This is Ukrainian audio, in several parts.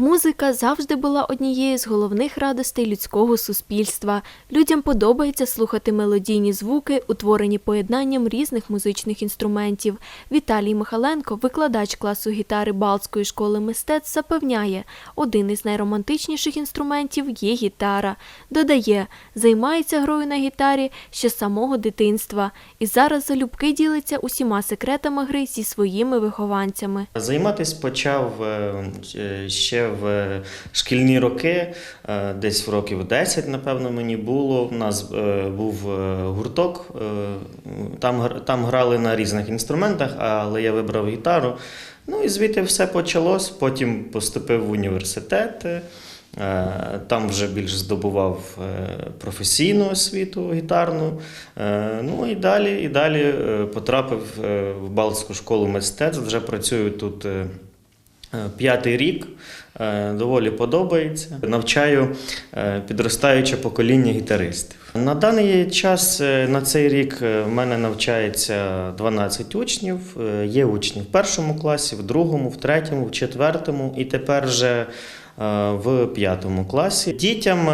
Музика завжди була однією з головних радостей людського суспільства. Людям подобається слухати мелодійні звуки, утворені поєднанням різних музичних інструментів. Віталій Михаленко, викладач класу гітари Балтської школи мистецтв, запевняє, один із найромантичніших інструментів є гітара. Додає, займається грою на гітарі ще з самого дитинства і зараз залюбки ділиться усіма секретами гри зі своїми вихованцями. Займатися почав е, е, в шкільні роки, е, десь в років 10, напевно, мені було. У нас е, був е, гурток, там, там грали на різних інструментах, але я вибрав гітару. Ну і звідти все почалось. Потім поступив в університет. Там вже більш здобував професійну освіту гітарну. Ну і далі, і далі потрапив в Балтську школу мистецтв. Вже працюю тут п'ятий рік. Е, Доволі подобається. Навчаю е, підростаюче покоління гітаристів. На даний час, е, на цей рік, в мене навчається 12 учнів. Є учні в першому класі, в другому, в третьому, в четвертому і тепер вже в п'ятому класі. Дітям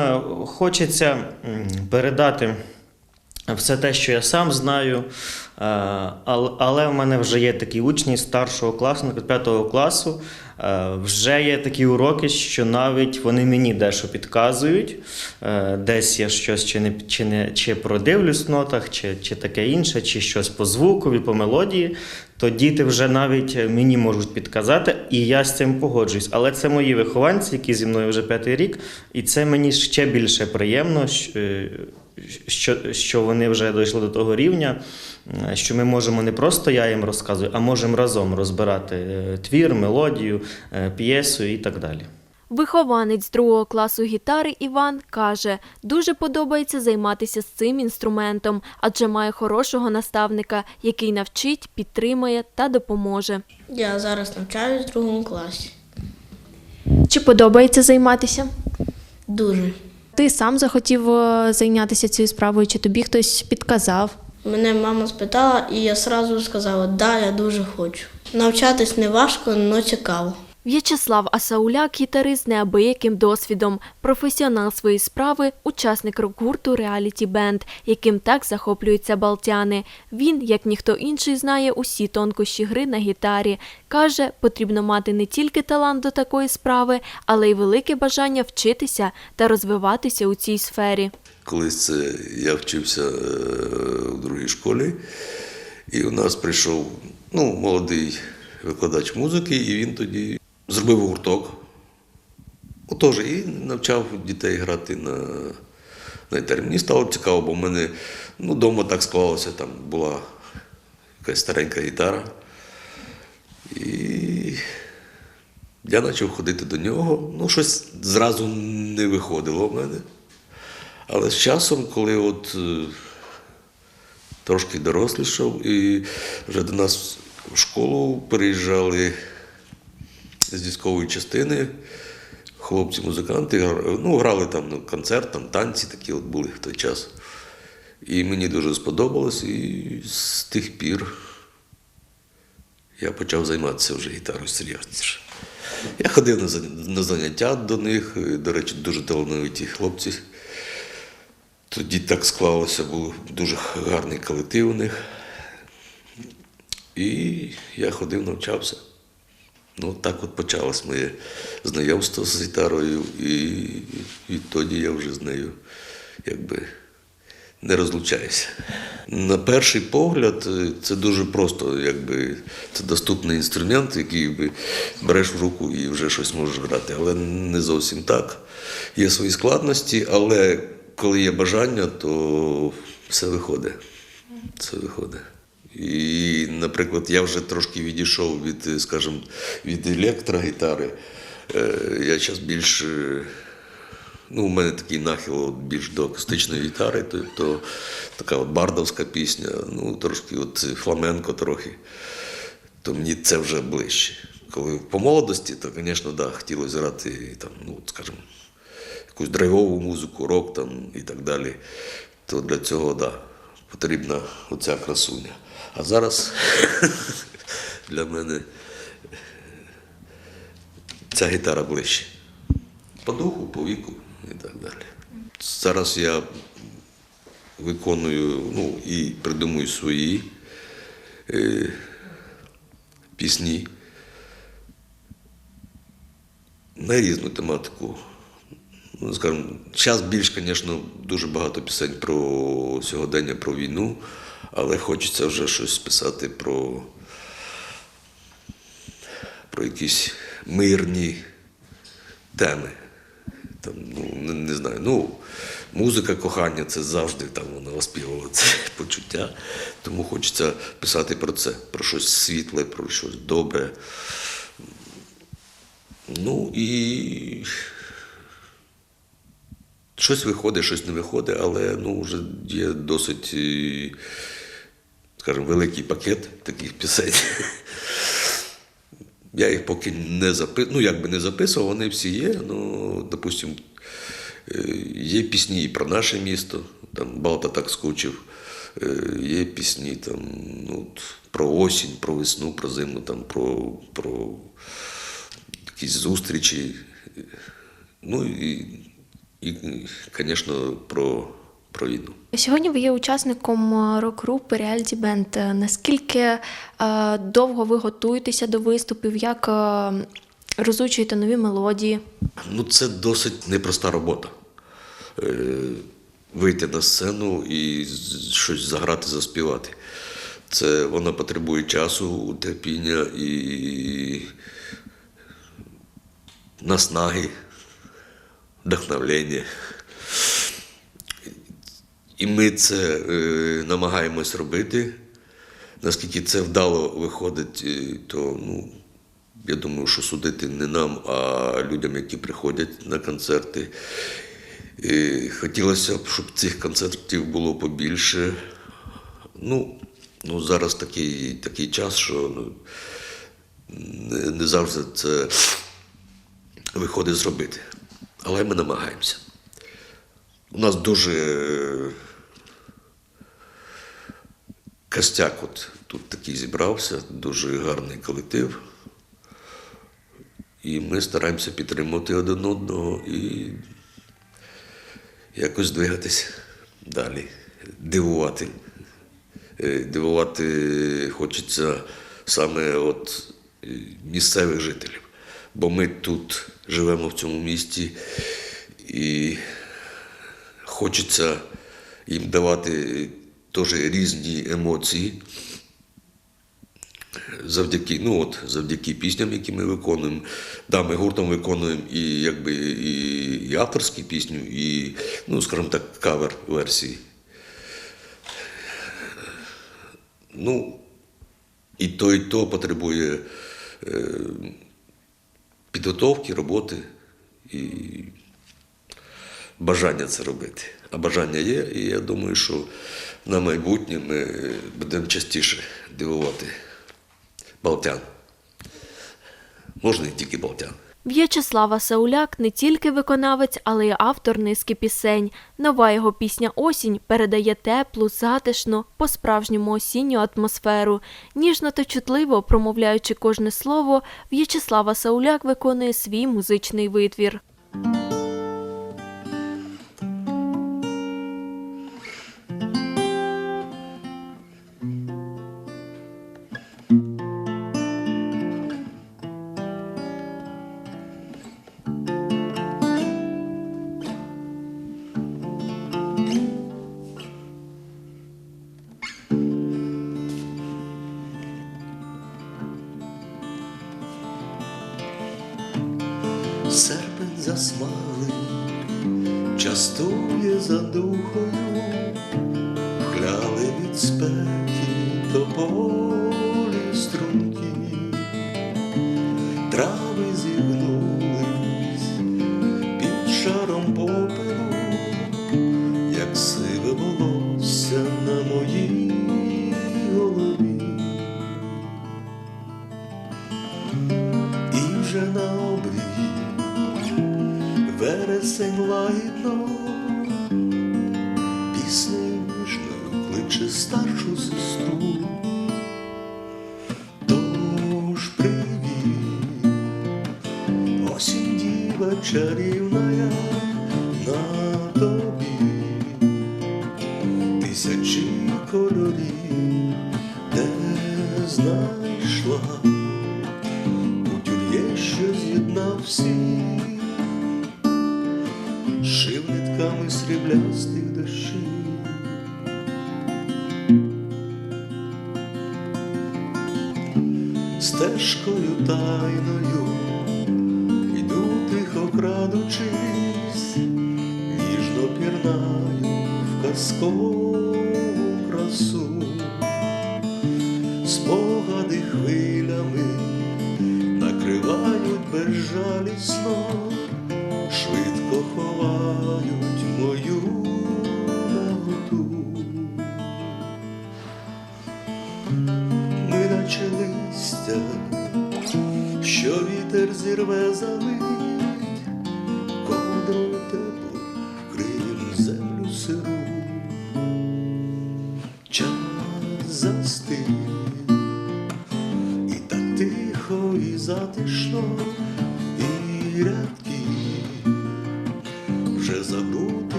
хочеться передати все те, що я сам знаю. Е, Але в мене вже є такі учні старшого класу, наприклад, п'ятого класу. Е, Вже є такі уроки, що навіть вони мені дещо підказують. Е, Десь я щось чи не чи не чи продивлюсь в нотах, чи, чи таке інше, чи щось по звукові, по мелодії. То діти вже навіть мені можуть підказати, і я з цим погоджуюсь. Але це мої вихованці, які зі мною вже п'ятий рік, і це мені ще більше приємно, щ- е, що, що вони вже дійшли до того рівня, е, що ми можемо не просто я їм розказую, а можемо разом розбирати е, твір, мелодію, е, п'єсу і так далі. Вихованець другого класу гітари Іван каже, дуже подобається займатися з цим інструментом, адже має хорошого наставника, який навчить, підтримає та допоможе. Я зараз навчаюсь в другому класі. Чи подобається займатися? Дуже. Ти сам захотів е, зайнятися цією справою, чи тобі хтось підказав? Мене мама спитала, і я одразу сказала, да, я дуже хочу. Навчатись не важко, але цікаво. В'ячеслав Асауляк гітарист неабияким досвідом, професіонал своєї справи, учасник рок-гурту Reality Band, яким так захоплюються балтяни. Він, як ніхто інший, знає усі тонкощі гри на гітарі. Каже, потрібно мати не тільки талант до такої справи, але й велике бажання вчитися та розвиватися у цій сфері. Колись це я вчився е, в другій школі, і у нас прийшов ну, молодий викладач музики, і він тоді зробив гурток. Отож, і навчав дітей грати на, на гітарі. Мені стало цікаво, бо в мене ну, вдома так склалося, там була якась старенька гітара. І я почав ходити до нього. Ну, щось зразу не виходило в мене. Але з часом, коли от е, трошки дорослішав, і вже до нас в школу переїжджали з військової частини хлопці-музиканти, ну, грали там ну, концерт, там танці такі от були в той час. І мені дуже сподобалось, і з тих пір я почав займатися вже гітарою серйозніше. Я ходив на заняття до них, до речі, дуже талановиті хлопці. Тоді так склалося, був дуже гарний колектив у них. І я ходив, навчався. Ну, так от почалось моє знайомство з гітарою, і відтоді я вже з нею якби не розлучаюся. На перший погляд, е, це дуже просто, якби це доступний інструмент, який би береш в руку і вже щось можеш грати. Але не зовсім так. Є свої складності, але коли є бажання, то все виходить. Це виходить. І, наприклад, я вже трошки відійшов від, е, скажімо, від електрогітари. Е, Я зараз більш. е, Ну, у мене такий нахил от більш до акустичної гітари, тобто така от бардовська пісня, ну, трошки от фламенко трохи. То мені це вже ближче. Коли по молодості, то, звісно, да, хотілося грати там, ну, скажімо, якусь драйвову музику, рок там і так далі. То для цього да, потрібна оця красуня. А зараз для мене ця гітара ближче. По духу, по віку і так далі. Зараз я виконую ну, і придумую свої е, пісні на різну тематику. Ну, скажімо, зараз більш, звісно, дуже багато пісень про сьогодення, про війну, але хочеться вже щось писати про, про якісь мирні теми. Там, ну, не, не знаю. Ну, музика кохання це завжди там вона оспівувала це почуття. Тому хочеться писати про це, про щось світле, про щось добре. Ну і щось виходить, щось не виходить, але ну, вже є досить, е, скажімо, великий пакет таких пісень. Я їх поки не записував, ну як би не записував, вони всі є. Ну, допустим, е, є пісні і про наше місто, там Балта так скучив. Е, Є пісні там, ну, про осінь, про весну, про зиму, там, про, про якісь зустрічі. Ну і, і звісно, про, про війну. Сьогодні ви є учасником е, рок-групи Reality Band. Е, Наскільки е, довго ви готуєтеся до виступів? Як е, розучуєте нові мелодії? Ну, це досить непроста робота. Е, Вийти на сцену і щось заграти, заспівати. Це вона потребує часу, терпіння і наснаги, вдохновлення. І ми це е, намагаємось робити. Наскільки це вдало виходить, е, то ну, я думаю, що судити не нам, а людям, які приходять на концерти. І хотілося б, щоб цих концертів було побільше. Ну, ну зараз такий, такий час, що ну, не завжди це виходить зробити. Але ми намагаємося. У нас дуже е, костяк от тут такий зібрався, дуже гарний колектив. І ми стараємося підтримувати один одного і якось двигатись далі, дивувати. Е, Дивувати хочеться саме от місцевих жителів. Бо ми тут живемо в цьому місті і хочеться їм давати теж різні емоції завдяки, ну от, завдяки пісням, які ми виконуємо. Да, ми гуртом виконуємо і, якби, і, і авторські пісню, і, ну, скажімо так, кавер-версії. Ну, і то, і то потребує е, підготовки, роботи і бажання це робити. А бажання є, і я думаю, що на майбутнє ми будемо частіше дивувати балтян. Можна і тільки балтян. В'ячеслава Сауляк не тільки виконавець, але й автор низки пісень. Нова його пісня Осінь передає теплу, затишну, по-справжньому осінню атмосферу. Ніжно та чутливо, промовляючи кожне слово, В'ячеслава Сауляк виконує свій музичний витвір. Серпень частує за духою, вхляли від спеки вересень лагідно піснею ніжною кличе старшу сестру. Тож привіт, осінь діва на шив сріблястих дощів. Стежкою тайною йду тихо крадучись, ніжно пірнаю в казкову красу, спогади хвилями накривають безжалісно, листя, що вітер зірве за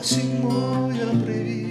Осінь моя привіт,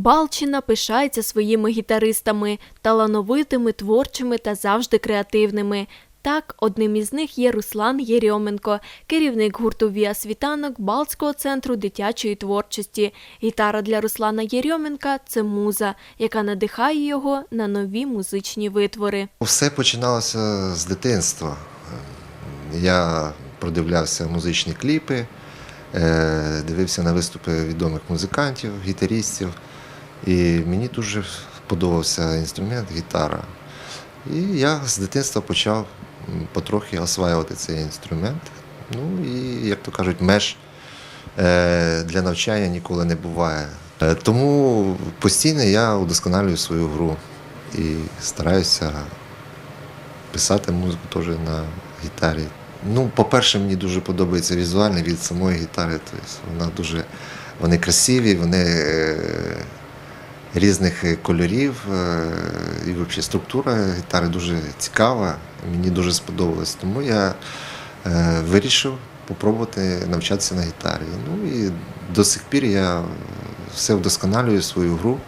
Балчина пишається своїми гітаристами, талановитими, творчими та завжди креативними. Так, одним із них є Руслан Єрьоменко, керівник гурту Віа Світанок Балтського центру дитячої творчості. Гітара для Руслана Єрьоменка це муза, яка надихає його на нові музичні витвори. Все починалося з дитинства. Я продивлявся музичні кліпи, е, дивився на виступи відомих музикантів, гітарістів. І мені дуже подобався інструмент гітара. І я з дитинства почав потрохи осваювати цей інструмент. Ну і, як то кажуть, меж е, для навчання ніколи не буває. Е, Тому постійно я удосконалюю свою гру і стараюся писати музику теж на гітарі. Ну, по-перше, мені дуже подобається візуальний від самої гітари. Тобто вона дуже, вони красиві, вони е, різних е, кольорів. е, і взагалі структура гітари дуже цікава. Мені дуже сподобалось. Тому я е, вирішив спробувати навчатися на гітарі. Ну і до сих пір я все вдосконалюю свою гру.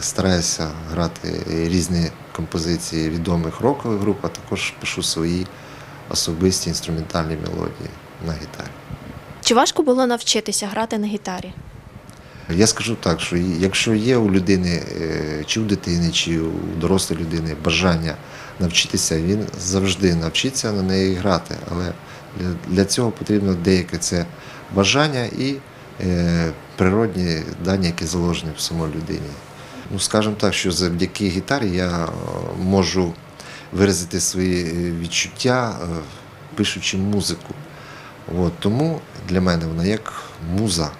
Стараюся грати різні композиції відомих рокових груп, а також пишу свої особисті інструментальні мелодії на гітарі. Чи важко було навчитися грати на гітарі? Я скажу так, що якщо є у людини, е, чи у дитини, чи у дорослої людини бажання навчитися, він завжди навчиться на неї грати. Але для, цього потрібно деяке це бажання і е, природні дані, які заложені в самій людині. Ну, скажімо так, що завдяки гітарі я е, можу виразити свої відчуття, пишучи музику. От, тому для мене вона як муза.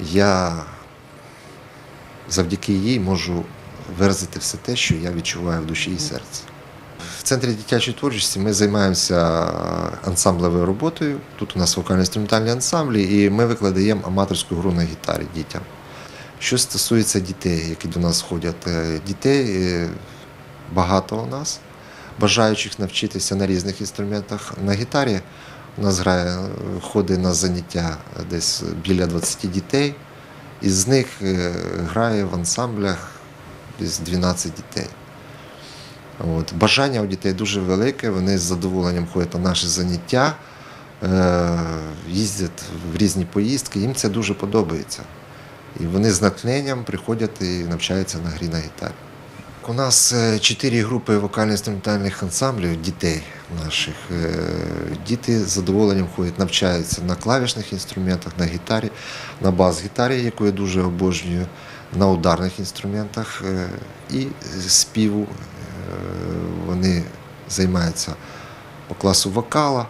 Я завдяки їй можу виразити все те, що я відчуваю в душі і серці. В центрі дитячої творчості ми займаємося ансамблевою роботою. Тут у нас вокально-інструментальні ансамблі, і ми викладаємо аматорську гру на гітарі дітям. Що стосується дітей, які до нас ходять, е, дітей е, багато у нас, бажаючих навчитися на різних інструментах. На гітарі У нас грає, ходить на заняття десь біля 20 дітей. Із них е, грає в ансамблях десь 12 дітей. От. Бажання у дітей дуже велике, вони з задоволенням ходять на наші заняття, е, їздять в різні поїздки, їм це дуже подобається. І вони з натхненням приходять і навчаються на грі на гітарі. У нас е, чотири групи вокально-інструментальних ансамблів дітей наших. Е, Діти з задоволенням ходять, навчаються на клавішних інструментах, на гітарі, на бас-гітарі, яку я дуже обожнюю, на ударних інструментах е, і співу. Вони займаються по класу вокала.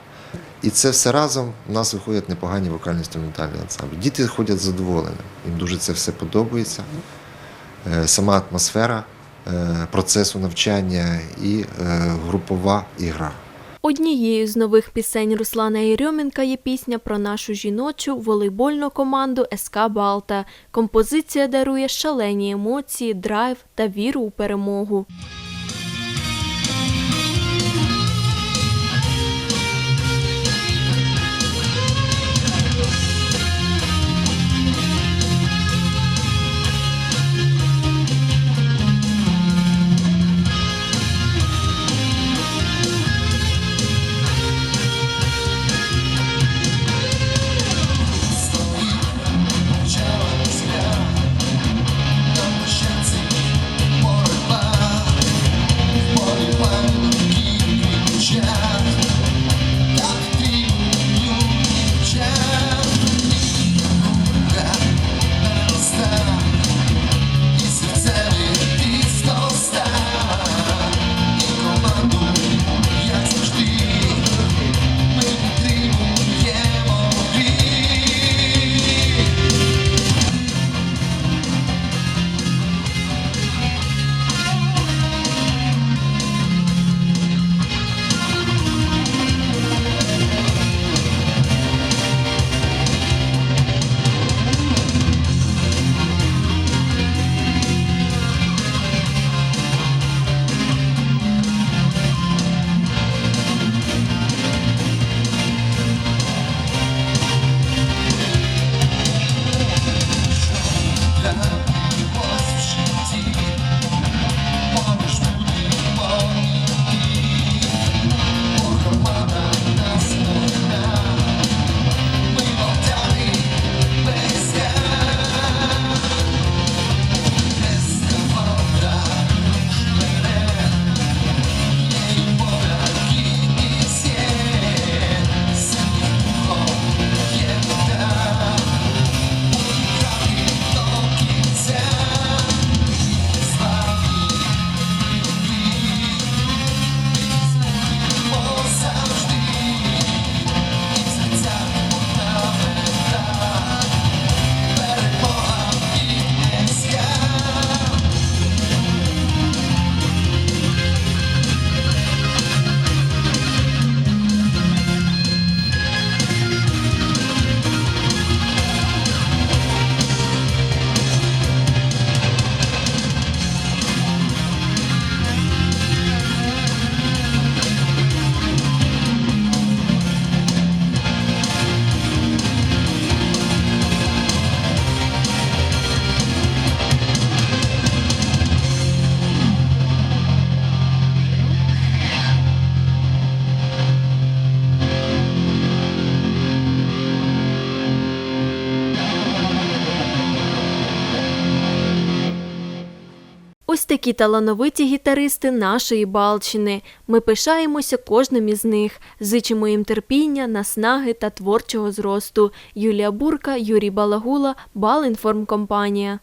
І це все разом у нас виходять непогані вокально-інструментальні ансамблі. Діти ходять з задоволенням, їм дуже це все подобається. Сама атмосфера процесу навчання і е, групова ігра. Однією з нових пісень Руслана Єрьомінка є пісня про нашу жіночу волейбольну команду СК Балта. Композиція дарує шалені емоції, драйв та віру у перемогу. Ось такі талановиті гітаристи нашої Балчини. Ми пишаємося кожним із них. Зичимо їм терпіння, наснаги та творчого зросту. Юлія Бурка, Юрій Балагула, Балінформкомпанія.